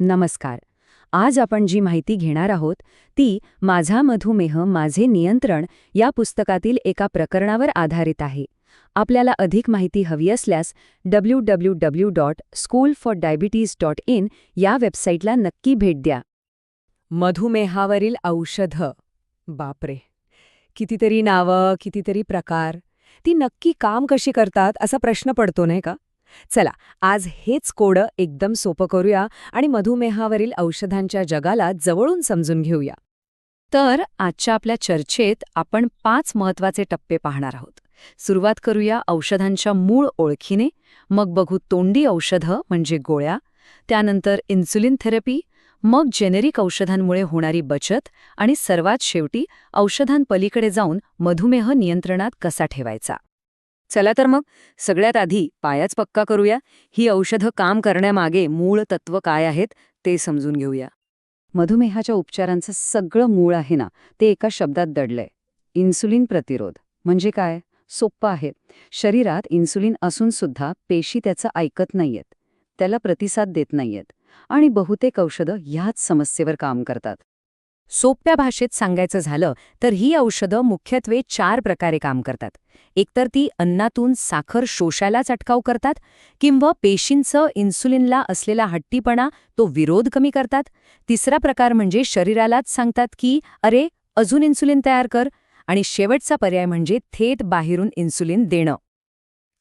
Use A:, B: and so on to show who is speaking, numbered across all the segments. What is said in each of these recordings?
A: नमस्कार. आज आपण जी माहिती घेणार आहोत ती माझा मधुमेह माझे नियंत्रण या पुस्तकातील एका प्रकरणावर आधारित आहे. आपल्याला अधिक माहिती हवी असल्यास W W W dot school for diabetes dot in या वेबसाईटला नक्की भेट द्या. मधुमेहावरील औषधं. बापरे! कितीतरी नावं कितीतरी प्रकार. ती नक्की काम कशी करतात असा प्रश्न पडतो नाही का? चला आज हेच कोडं एकदम सोपं करूया आणि मधुमेहावरील औषधांच्या जगाला जवळून समजून घेऊया. तर आजच्या आपल्या चर्चेत आपण पाच महत्त्वाचे टप्पे पाहणार आहोत. सुरुवात करूया औषधांच्या मूळ ओळखीने. मग बघू तोंडी औषधं म्हणजे गोळ्या. त्यानंतर इन्सुलिन थेरपी. मग जेनेरिक औषधांमुळे होणारी बचत. आणि सर्वात शेवटी औषधांपलीकडे जाऊन मधुमेह नियंत्रणात कसा ठेवायचा? चला तर मग सगळ्यात आधी पायाच पक्का करूया. ही औषधं काम करण्यामागे मूळ तत्व काय आहेत ते समजून घेऊया. मधुमेहाच्या उपचारांचं सगळं मूळ आहे ना ते एका शब्दात दडलंय. इन्सुलिन प्रतिरोध. म्हणजे काय? सोप्पं आहे. शरीरात इन्सुलिन असून सुद्धा पेशी त्याचं ऐकत नाहीयेत. त्याला प्रतिसाद देत नाहीयेत. आणि बहुतेक औषधं ह्याच समस्येवर काम करतात. सोप्या भाषेत सांगायचं झालं तर ही औषधं मुख्यत्वे चार प्रकारे काम करतात. एकतर ती अन्नातून साखर शोषायलाच अटकाव करतात किंवा पेशींचं इन्सुलिनला असलेला हट्टीपणा तो विरोध कमी करतात. तिसरा प्रकार म्हणजे शरीरालाच सांगतात की अरे अजून इन्सुलिन तयार कर. आणि शेवटचा पर्याय म्हणजे थेट बाहेरून इन्सुलिन देणं.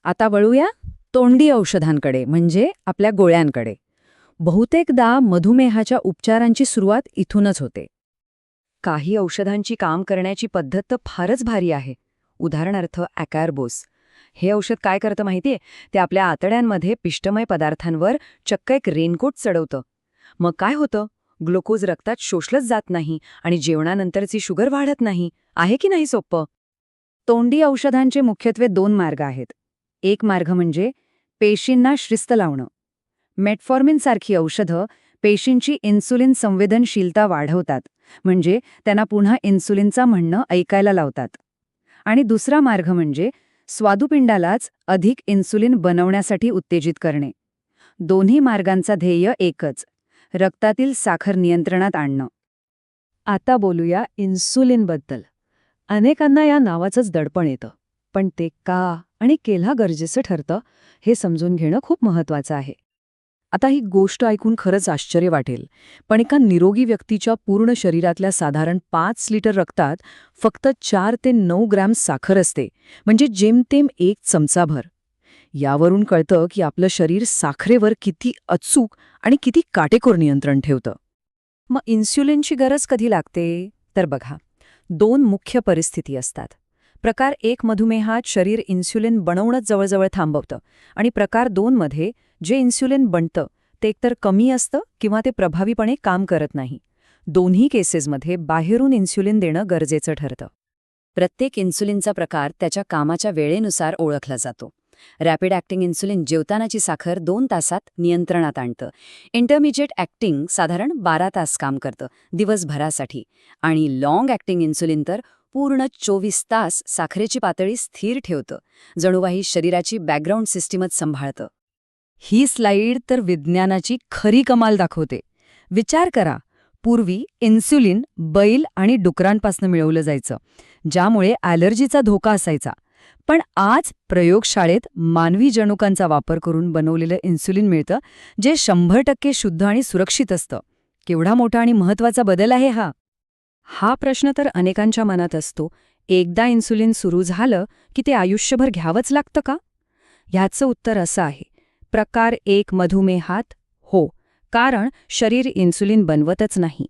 A: आता वळूया तोंडी औषधांकडे म्हणजे आपल्या गोळ्यांकडे. बहुतेकदा मधुमेहाच्या उपचारांची सुरुवात इथूनच होते. काही औषधांची काम करण्याची पद्धत तर फारच भारी आहे. उदाहरणार्थ ॲकॅरबोस हे औषध काय करतं माहितीये? ते आपल्या आतड्यांमध्ये पिष्टमय पदार्थांवर चक्क एक रेनकोट चढवतं. मग काय होतं? ग्लुकोज रक्तात शोषलंच जात नाही आणि जेवणानंतरची शुगर वाढत नाही. आहे की नाही सोपं तोंडी औषधांचे मुख्यत्वे दोन मार्ग आहेत. एक मार्ग म्हणजे पेशींना श्रिस्त लावणं. मेटफॉर्मिनसारखी औषधं पेशींची इन्सुलिन संवेदनशीलता वाढवतात म्हणजे त्यांना पुन्हा इन्सुलिनचा म्हणणं ऐकायला लावतात. आणि दुसरा मार्ग म्हणजे स्वादुपिंडालाच अधिक इन्सुलिन बनवण्यासाठी उत्तेजित करणे. दोन्ही मार्गांचा ध्येय एकच रक्तातील साखर नियंत्रणात आणणं. आता बोलूया इन्सुलिनबद्दल अनेकांना या नावाचंच दडपण येतं पण ते का आणि केला गरजेचं ठरतं हे समजून घेणं खूप महत्वाचं आहे. आता ही गोष्ट ऐकून खरंच आश्चर्य वाटेल. पण एका निरोगी व्यक्तीच्या पूर्ण शरीरातल्या साधारण पाच लिटर रक्तात फक्त चार ते नऊ ग्रॅम साखर असते म्हणजे जेमतेम एक चमचाभर. यावरून कळतं की आपलं शरीर साखरेवर किती अचूक आणि किती काटेकोर नियंत्रण ठेवतं. मग इन्स्युलिनची गरज कधी लागते? तर बघा दोन मुख्य परिस्थिती असतात. प्रकार एक मधुमेहात शरीर इन्स्युलिन बनवणंच जवळजवळ थांबवतं आणि प्रकार दोनमध्ये जे इन्स्युलिन बनतं ते एकतर कमी असतं किंवा ते प्रभावीपणे काम करत नाही. दोन्ही केसेसमध्ये बाहेरून इन्स्युलिन देणं गरजेचं ठरतं. प्रत्येक इन्सुलिनचा प्रकार त्याच्या कामाच्या वेळेनुसार ओळखला जातो. रॅपिड ॲक्टिंग इन्सुलिन जेवतानाची साखर दोन तासात नियंत्रणात आणतं. इंटरमिजिएट ॲक्टिंग साधारण बारा तास काम करतं दिवसभरासाठी. आणि लॉंग ॲक्टिंग इन्सुलिन तर पूर्ण चोवीस तास साखरेची पातळी स्थिर ठेवतं जणूवाही शरीराची बॅकग्राऊंड सिस्टीमच सांभाळतं. ही स्लाईड तर विज्ञानाची खरी कमाल दाखवते. विचार करा पूर्वी इन्सुलिन बैल आणि डुकरांपासून मिळवलं जायचं ज्यामुळे ॲलर्जीचा धोका असायचा. पण आज प्रयोगशाळेत मानवी जनुकांचा वापर करून बनवलेलं इन्सुलिन मिळतं जे शंभर टक्के शुद्ध आणि सुरक्षित असतं. केवढा मोठा आणि महत्त्वाचा बदल आहे हा. हा प्रश्न तर अनेकांच्या मनात असतो. एकदा इन्सुलिन सुरू झालं की ते आयुष्यभर घ्यावंच लागतं का? ह्याचं उत्तर असं आहे. प्रकार एक मधुमेहात हो कारण शरीर इन्सुलिन बनवतच नाही.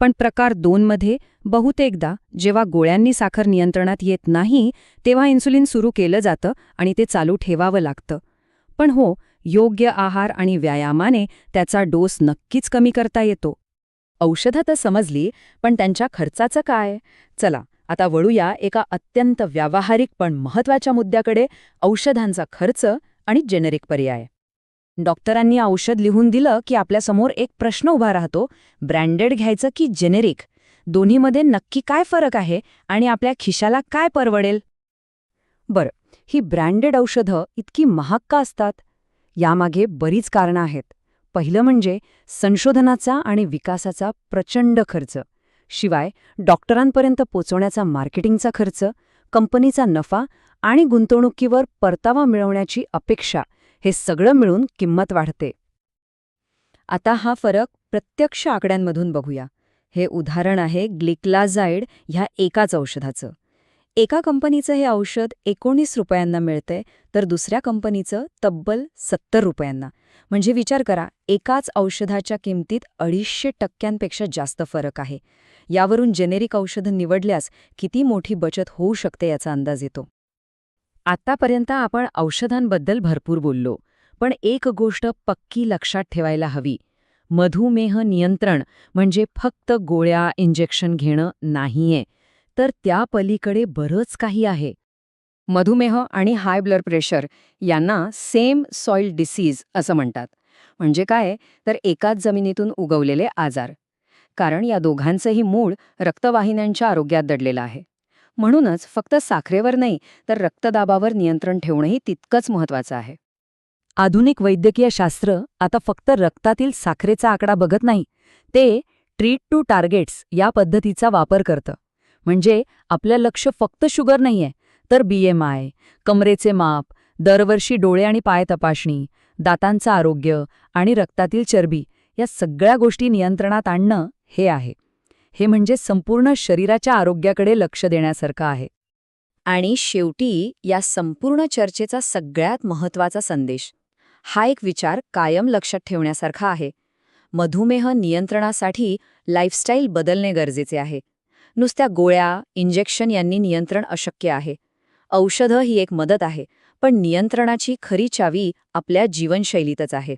A: पण प्रकार दोनमध्ये बहुतेकदा जेव्हा गोळ्यांनी साखर नियंत्रणात येत नाही तेव्हा इन्सुलिन सुरू केलं जातं आणि ते चालू ठेवावं लागतं. पण हो योग्य आहार आणि व्यायामाने त्याचा डोस नक्कीच कमी करता येतो. औषधं तर समजली पण त्यांच्या खर्चाचं काय? चला आता वळूया एका अत्यंत व्यावहारिक पण महत्त्वाच्या मुद्द्याकडे औषधांचा खर्च आणि जेनेरिक पर्याय. डॉक्टरांनी औषध लिहून दिलं की आपल्यासमोर एक प्रश्न उभा राहतो ब्रँडेड घ्यायचं की जेनेरिक? दोन्हीमध्ये नक्की काय फरक आहे आणि आपल्या खिशाला काय परवडेल? बरं ही ब्रँडेड औषधं इतकी महाग का असतात? यामागे बरीच कारणं आहेत. पहिलं म्हणजे संशोधनाचा आणि विकासाचा प्रचंड खर्च. शिवाय डॉक्टरांपर्यंत पोचवण्याचा मार्केटिंगचा खर्च कंपनीचा नफा आणि गुंतवणुकीवर परतावा मिळवण्याची अपेक्षा हे सगळं मिळून किंमत वाढते. आता हा फरक प्रत्यक्ष आकड्यांमधून बघूया. हे उदाहरण आहे ग्लिक्लाझाइड ह्या एकाच औषधाचं. एका कंपनीचं हे औषध एकोणीस रुपयांना मिळतंय तर दुसऱ्या कंपनीचं तब्बल सत्तर रुपयांना. म्हणजे विचार करा एकाच औषधाच्या किमतीत अडीचशे टक्क्यांपेक्षा जास्त फरक आहे. यावरून जेनेरिक औषधं निवडल्यास किती मोठी बचत होऊ शकते याचा अंदाज येतो. आतापर्यंत आपण औषधांबद्दल भरपूर बोललो पण एक गोष्ट पक्की लक्षात ठेवायला हवी. मधुमेह नियंत्रण म्हणजे फक्त गोळ्या इंजेक्शन घेणं नाहीये तर त्या पलीकडे बरंच काही आहे. मधुमेह आणि हाय ब्लड प्रेशर यांना सेम सॉइल डिसीज असं म्हणतात. म्हणजे काय? तर एकाच जमिनीतून उगवलेले आजार. कारण या दोघांचंही मूळ रक्तवाहिन्यांच्या आरोग्यात दडलेलं आहे. म्हणूनच फक्त साखरेवर नाही तर रक्तदाबावर नियंत्रण ठेवणंही तितकंच महत्वाचं आहे. आधुनिक वैद्यकीय शास्त्र आता फक्त रक्तातील साखरेचा आकडा बघत नाही ते ट्रीट टू टार्गेट्स या पद्धतीचा वापर करतं. म्हणजे आपलं लक्ष फक्त शुगर नाहीये तर बीएमआय कमरेचे माप दरवर्षी डोळे आणि पाय तपासणी दातांचं आरोग्य आणि रक्तातील चरबी या सगळ्या गोष्टी नियंत्रणात आणणं हे आहे. हे म्हणजे संपूर्ण शरीराच्या आरोग्याकडे लक्ष देण्यासारखं आहे. आणि शेवटी या संपूर्ण चर्चेचा सगळ्यात महत्त्वाचा संदेश हा एक विचार कायम लक्षात ठेवण्यासारखा आहे. मधुमेह नियंत्रणासाठी लाईफस्टाईल बदलणे गरजेचे आहे. नुसत्या गोळ्या इंजेक्शन यांनी नियंत्रण अशक्य आहे. औषधं ही एक मदत आहे पण नियंत्रणाची खरी चावी आपल्या जीवनशैलीतच आहे.